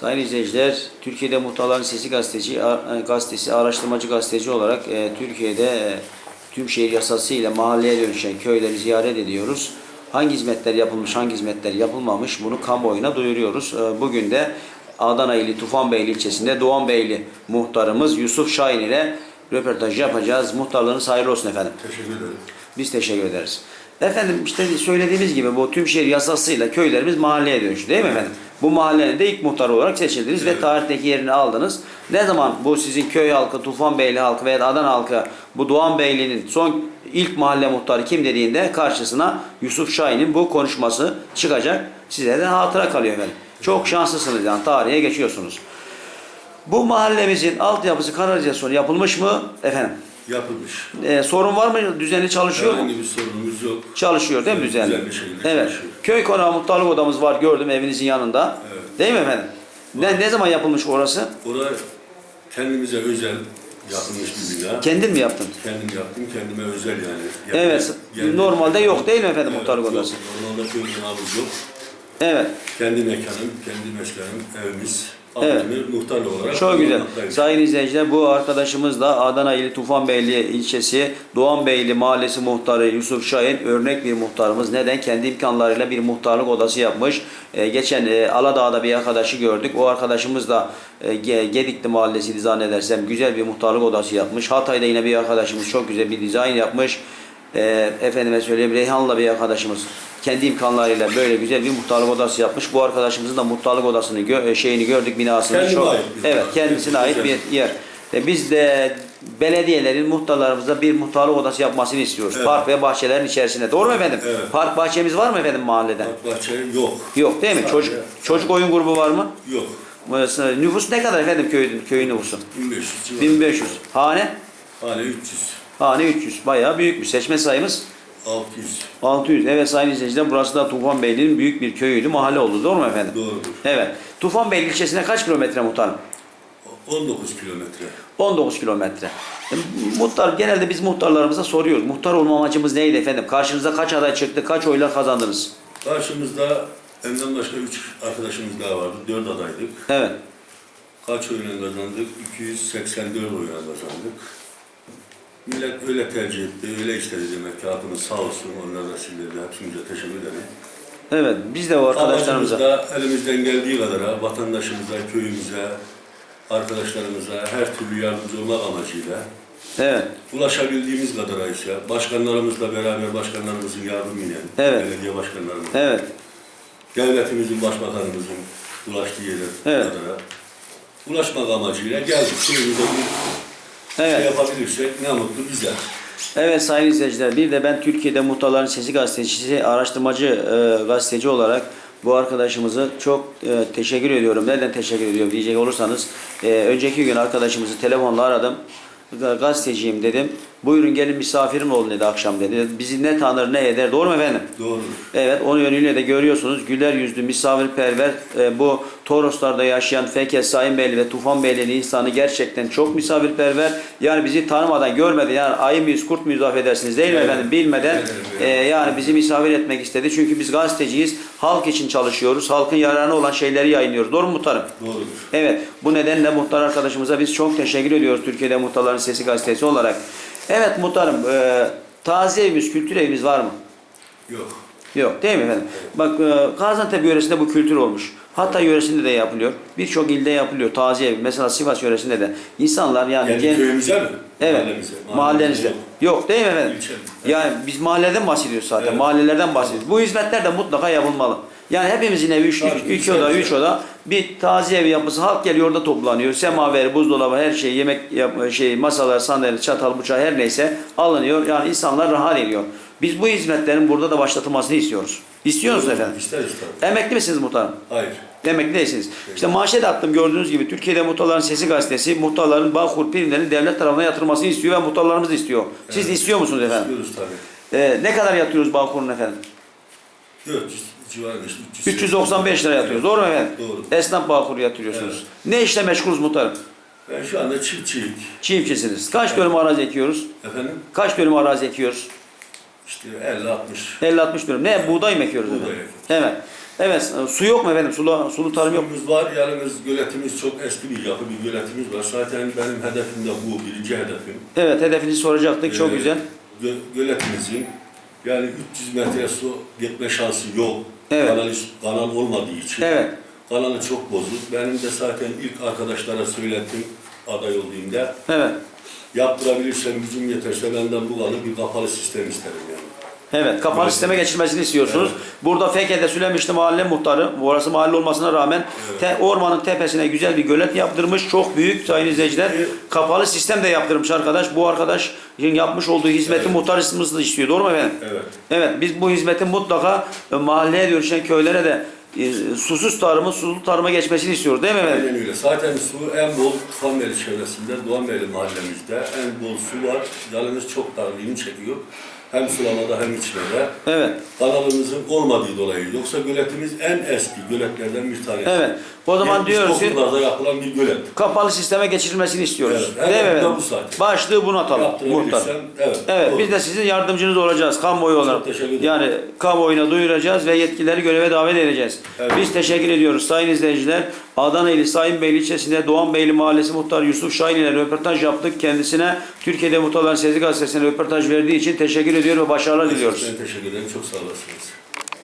Sayın izleyiciler, Türkiye'de Muhtarların Sesi gazeteci, e, gazetesi, araştırmacı gazeteci olarak e, Türkiye'de e, tüm şehir yasası ile mahalleye dönüşen köyleri ziyaret ediyoruz. Hangi hizmetler yapılmış, hangi hizmetler yapılmamış bunu kamuoyuna duyuruyoruz. E, bugün de Adana ili Tufanbeyli ilçesinde Doğanbeyli muhtarımız Yusuf Şahin ile röportaj yapacağız. Muhtarlığınız hayırlı olsun efendim. Teşekkür ederim. Biz teşekkür ederiz. Efendim işte söylediğimiz gibi bu tüm şehir yasasıyla köylerimiz mahalleye dönüştü değil mi efendim? Bu mahallenin de ilk muhtar olarak seçildiniz ve Evet. tarihteki yerini aldınız. Ne zaman bu sizin köy halkı, Tufanbeyli halkı veya Adana halkı bu Doğanbeyli'nin son ilk mahalle muhtarı kim dediğinde karşısına Yusuf Şahin'in bu konuşması çıkacak. Size de hatıra kalıyor efendim. Çok şanslısınız yani tarihe geçiyorsunuz. Bu mahallemizin altyapısı kanalizasyonu yapılmış mı efendim? Yapılmış. Ee, sorun var mı? Düzenli çalışıyor mu? Herhangi bir sorunumuz yok. Çalışıyor değil mi Güzel düzenli? bir şekilde evet. çalışıyor. Köy konağı muhtarlık odamız var gördüm evinizin yanında. Evet. Değil mi efendim? Ne, ne zaman yapılmış orası? Orada kendimize özel yapılmış bir bina. Kendin mi yaptın? Kendim yaptım, kendime özel yani. Yani- Evet. yani- Normalde yok değil mi efendim Evet, muhtarlık yok. odası? Normalde köy binamız yok. Evet. Kendi mekanım, kendi mesleğim, evimiz. Evet. Muhtarlı olarak Çok güzel. Sayın izleyiciler bu arkadaşımız da Adana ili Tufanbeyli ilçesi Doğanbeyli mahallesi muhtarı Yusuf Şahin örnek bir muhtarımız. Neden? Kendi imkanlarıyla bir muhtarlık odası yapmış. Ee, geçen e, Aladağ'da bir arkadaşı gördük. O arkadaşımız da e, Ge- Gedikli mahallesiydi zannedersem güzel bir muhtarlık odası yapmış. Hatay'da yine bir arkadaşımız çok güzel bir dizayn yapmış. Ee, efendime söyleyeyim Reyhan'la bir arkadaşımız kendi imkanlarıyla böyle güzel bir muhtarlık odası yapmış. Bu arkadaşımızın da muhtarlık odasını gö- şeyini gördük binasını. Kendine çok, ait evet kendisine ait bir yer. Ve biz de belediyelerin muhtarlarımıza bir muhtarlık odası yapmasını istiyoruz. Evet. Park ve bahçelerin içerisinde. Doğru mu efendim? Evet. Park bahçemiz var mı efendim mahallede? Bak bahçe yok. Yok değil mi? Sadece- Çocuk çocuk oyun grubu var mı? Yok. Nüfus ne kadar efendim köyün köyün nüfusu? 1500 civarı. 1500. Hane? Hane 300. Hane 300. Bayağı büyükmüş. Seçme sayımız 600. 600. Evet sayın izleyiciler burası da Tufanbeyli'nin büyük bir köyüydü. Mahalle oldu. Doğru mu efendim? Doğrudur. Evet. Tufanbeyli ilçesine kaç kilometre muhtarım? 19 kilometre. 19 kilometre. E, Muhtar, genelde biz muhtarlarımıza soruyoruz. Muhtar olma amacımız neydi efendim? Karşınıza kaç aday çıktı? Kaç oylar kazandınız? Karşımızda benden başka 3 arkadaşımız daha vardı. 4 adaydık. Evet. Kaç oyla kazandık? 284 oyla kazandık. Millet öyle tercih etti, öyle istedi demek ki halkımız sağ olsun. Onlar da sizlere de hepsinize teşekkür ederim. Evet. Biz de o arkadaşlarımıza. da elimizden geldiği kadar vatandaşımıza, köyümüze, arkadaşlarımıza her türlü yardımcı olmak amacıyla Evet. ulaşabildiğimiz kadar ise başkanlarımızla beraber başkanlarımızın yardımıyla, Evet. belediye başkanlarımız, Evet. devletimizin, başbakanımızın ulaştığı yere Evet. kadar ulaşmak amacıyla geldik. Köyümüze bir şey Evet. yapabilirsek ne mutlu bize. Evet sayın izleyiciler bir de ben Türkiye'de Muhtarların Sesi gazetecisi, araştırmacı e, gazeteci olarak bu arkadaşımızı çok e, teşekkür ediyorum. Neden teşekkür ediyorum diyecek olursanız e, önceki gün arkadaşımızı telefonla aradım. Ga- Gazeteciyim dedim. Buyurun gelin misafirim olun dedi akşam dedi. Bizi ne tanır ne eder. Doğru mu efendim? Doğru. Evet, onun yönüyle de görüyorsunuz. Güler yüzlü, misafirperver, e, bu Toroslar'da yaşayan Feke Sayınbeyli ve Tufanbeyli'nin insanı gerçekten çok misafirperver. Yani bizi tanımadan, görmeden, yani ayı mıyız, kurt muyuz affedersiniz değil mi Evet. efendim, bilmeden Evet, evet. e, yani bizi misafir etmek istedi. Çünkü biz gazeteciyiz, halk için çalışıyoruz, halkın yararına olan şeyleri yayınlıyoruz. Doğru mu muhtarım? Doğrudur. Evet, bu nedenle muhtar arkadaşımıza biz çok teşekkür ediyoruz Türkiye'de Muhtarların Sesi gazetesi olarak. Evet muhtarım, e, taziye evimiz, kültür evimiz var mı? Yok. Yok değil mi efendim? Bak e, Gaziantep yöresinde bu kültür olmuş. Hatay yöresinde de yapılıyor. Birçok ilde yapılıyor. Taziye evi. Mesela Sivas yöresinde de. İnsanlar yani... Kendi gen- köyümüze mi? Evet. Mahallemize. Mahallenizde. yok. Yok değil mi efendim? İlçe. Yani biz mahalleden bahsediyoruz zaten. Evet. Mahallelerden bahsediyoruz. Bu hizmetler de mutlaka yapılmalı. Yani hepimizin evi 3 Tabii, iki güzel, oda. 3 oda bir taziye evi yapısı. Halk geliyor orada toplanıyor. Semaver, buzdolabı, her şey, yemek yap şey, masalar, sandalye, çatal, bıçağı her neyse alınıyor. Yani insanlar rahat ediyor. Biz bu hizmetlerin burada da başlatılmasını istiyoruz. İstiyor musunuz efendim? İsteriz tabii. Emekli misiniz muhtarım? Hayır. Emekli değilsiniz. İşte manşet attım gördüğünüz gibi Türkiye'de Muhtarların Sesi gazetesi muhtarların Bağkur primlerinin devlet tarafından yatırılmasını istiyor ve muhtarlarımız istiyor. Siz Evet. istiyor musunuz efendim? İstiyoruz tabii. Ee, ne kadar yatıyoruz Bağkur'un efendim? 400 civarında işte. 300. 395 lira yatıyoruz. Doğru mu efendim? Doğru. Esnaf Bağkur'u yatırıyorsunuz. Ne işle meşgulüz muhtarım? Ben şu anda çiftçilik. Çiftçisiniz. Kaç dönüm arazi ekiyoruz? Efendim? Kaç dönüm arazi ekiyoruz? İşte 50-60. 50-60 dönüm. Ne? Buğday mı ekiyoruz? Buğday efendim? ekiyoruz. Evet. Evet, su yok mu efendim? Sulu, sulu tarım yok. Suyumuz var, yalnız göletimiz çok eski bir yapı bir göletimiz var. Zaten benim hedefim de bu, birinci hedefim. Evet, hedefinizi soracaktık. Çok Ee, güzel. gö- göletimizin yani 300 metre su gitme şansı yok. Evet. Kanal, kanal olmadığı için. Evet. Kanalı çok bozuk. Benim de zaten ilk arkadaşlara söylettim aday olduğumda. Evet. Yaptırabilirsem gücüm yeterse benden bu kalı bir kapalı sistem isterim. Evet, kapalı Evet. sisteme geçilmesini istiyorsunuz. Burada Fekete Sülemişli mahalle muhtarı, orası mahalle olmasına rağmen te- ormanın tepesine güzel bir gölet yaptırmış. Çok büyük sayın izleyiciler. Evet. Kapalı sistem de yaptırmış arkadaş. Bu arkadaş yapmış olduğu hizmeti Evet. muhtarımız da istiyor. Doğru mu efendim? Evet. Evet, biz bu hizmetin mutlaka e, mahalleye dönüşen köylere de e, susuz tarımı, sulu tarıma geçmesini istiyoruz değil mi efendim? Aynen öyle. Zaten su en bol Tufanbeyli çevresinde, Doğanbeyli mahallemizde en bol su var. Yalnız çok darlığını çekiyor. Hem sulamada hem içmede. Evet. Kanalımızın olmadığı dolayı. Yoksa göletimiz en eski göletlerden bir tanesi. Evet. O zaman diyoruz ki 79'larda yapılan bir gölet. kapalı sisteme geçirilmesini istiyoruz. Evet, Değil mi evet, efendim? bu. Başlığı bunu atalım. Muhtar. Evet. Evet, doğru. biz de sizin yardımcınız olacağız kamuoyu olarak. teşekkür ederim. Yani kamuoyuna duyuracağız ve yetkilileri göreve davet edeceğiz. Evet. Biz teşekkür ediyoruz sayın izleyiciler. Adana ili Sayın Beyli ilçesinde Doğan Beyli Mahallesi Muhtarı Yusuf Şahin ile röportaj yaptık. Kendisine Türkiye'de Muhtarların Sesi Gazetesi'ne röportaj verdiği için teşekkür ediyor ve başarılar diliyoruz. Ben teşekkür ederim. Çok sağ olasınız.